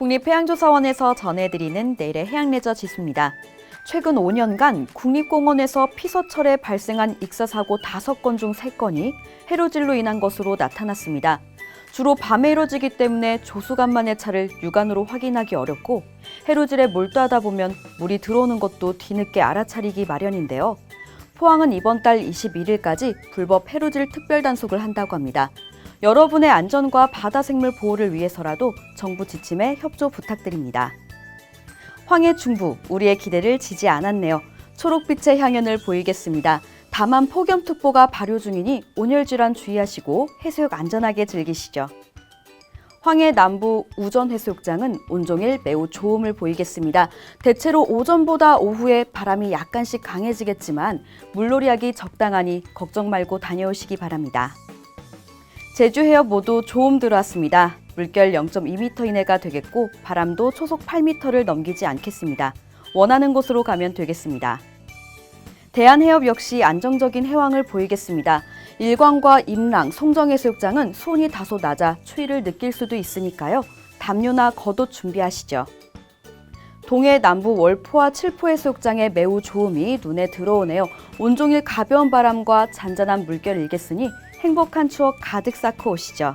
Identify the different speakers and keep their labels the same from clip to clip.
Speaker 1: 국립해양조사원에서 전해드리는 내일의 해양레저 지수입니다. 최근 5년간 국립공원에서 피서철에 발생한 익사사고 5건 중 3건이 해로질로 인한 것으로 나타났습니다. 주로 밤에 이뤄지기 때문에 조수간만의 차를 육안으로 확인하기 어렵고 해로질에 몰두하다 보면 물이 들어오는 것도 뒤늦게 알아차리기 마련인데요. 포항은 이번 달 21일까지 불법 해로질 특별 단속을 한다고 합니다. 여러분의 안전과 바다 생물 보호를 위해서라도 정부 지침에 협조 부탁드립니다. 황해 중부, 우리의 기대를 지지 않았네요. 초록빛의 향연을 보이겠습니다. 다만 폭염특보가 발효 중이니 온열 질환 주의하시고 해수욕 안전하게 즐기시죠. 황해 남부 우전 해수욕장은 온종일 매우 좋음을 보이겠습니다. 대체로 오전보다 오후에 바람이 약간씩 강해지겠지만 물놀이하기 적당하니 걱정 말고 다녀오시기 바랍니다. 제주 해협 모두 조음 들어왔습니다. 물결 0.2m 이내가 되겠고 바람도 초속 8m를 넘기지 않겠습니다. 원하는 곳으로 가면 되겠습니다. 대한해협 역시 안정적인 해왕을 보이겠습니다. 일광과 임랑, 송정해수욕장은 수온이 다소 낮아 추위를 느낄 수도 있으니까요. 담요나 겉옷 준비하시죠. 동해 남부 월포와 칠포 해수욕장의 매우 좋음이 눈에 들어오네요. 온종일 가벼운 바람과 잔잔한 물결 일겠으니 행복한 추억 가득 쌓고 오시죠.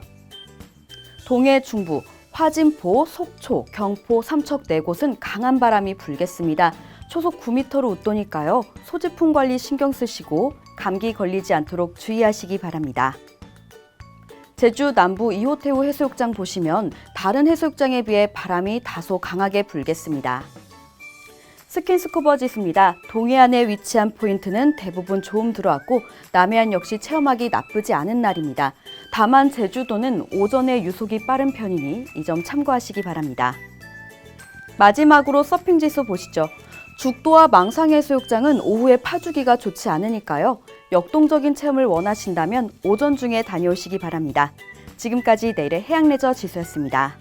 Speaker 1: 동해 중부, 화진포, 속초, 경포, 삼척 네 곳은 강한 바람이 불겠습니다. 초속 9m로 웃도니까요. 소지품 관리 신경 쓰시고 감기 걸리지 않도록 주의하시기 바랍니다. 제주 남부 이호태우 해수욕장 보시면 다른 해수욕장에 비해 바람이 다소 강하게 불겠습니다. 스킨스쿠버 지수입니다. 동해안에 위치한 포인트는 대부분 조음 들어왔고 남해안 역시 체험하기 나쁘지 않은 날입니다. 다만 제주도는 오전에 유속이 빠른 편이니 이 점 참고하시기 바랍니다. 마지막으로 서핑 지수 보시죠. 죽도와 망상해수욕장은 오후에 파주기가 좋지 않으니까요. 역동적인 체험을 원하신다면 오전 중에 다녀오시기 바랍니다. 지금까지 내일의 해양레저 지수였습니다.